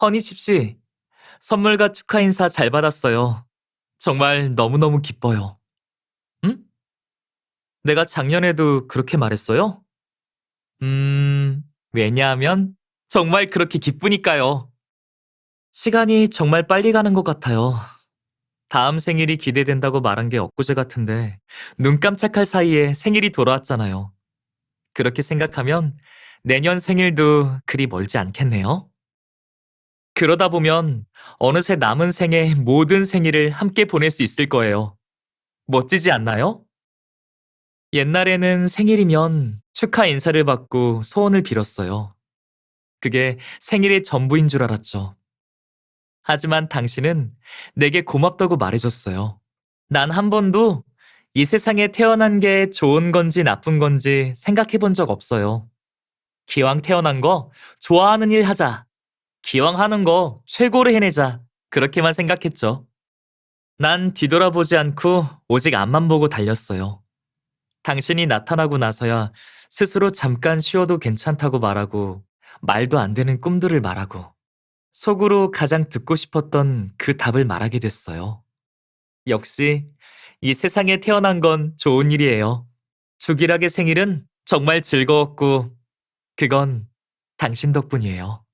허니칩 씨, 선물과 축하 인사 잘 받았어요. 정말 너무너무 기뻐요. 응? 내가 작년에도 그렇게 말했어요? 음, 왜냐하면 정말 그렇게 기쁘니까요. 시간이 정말 빨리 가는 것 같아요. 다음 생일이 기대된다고 말한 게 엊그제 같은데 눈 깜짝할 사이에 생일이 돌아왔잖아요. 그렇게 생각하면 내년 생일도 그리 멀지 않겠네요. 그러다 보면 어느새 남은 생의 모든 생일을 함께 보낼 수 있을 거예요. 멋지지 않나요? 옛날에는 생일이면 축하 인사를 받고 소원을 빌었어요. 그게 생일의 전부인 줄 알았죠. 하지만 당신은 내게 고맙다고 말해줬어요. 난 한 번도 이 세상에 태어난 게 좋은 건지 나쁜 건지 생각해 본 적 없어요. 기왕 태어난 거 좋아하는 일 하자. 기왕 하는 거 최고로 해내자. 그렇게만 생각했죠. 난 뒤돌아보지 않고 오직 앞만 보고 달렸어요. 당신이 나타나고 나서야 스스로 잠깐 쉬어도 괜찮다고 말하고 말도 안 되는 꿈들을 말하고 속으로 가장 듣고 싶었던 그 답을 말하게 됐어요. 역시 이 세상에 태어난 건 좋은 일이에요. 주기락의 생일은 정말 즐거웠고 그건 당신 덕분이에요.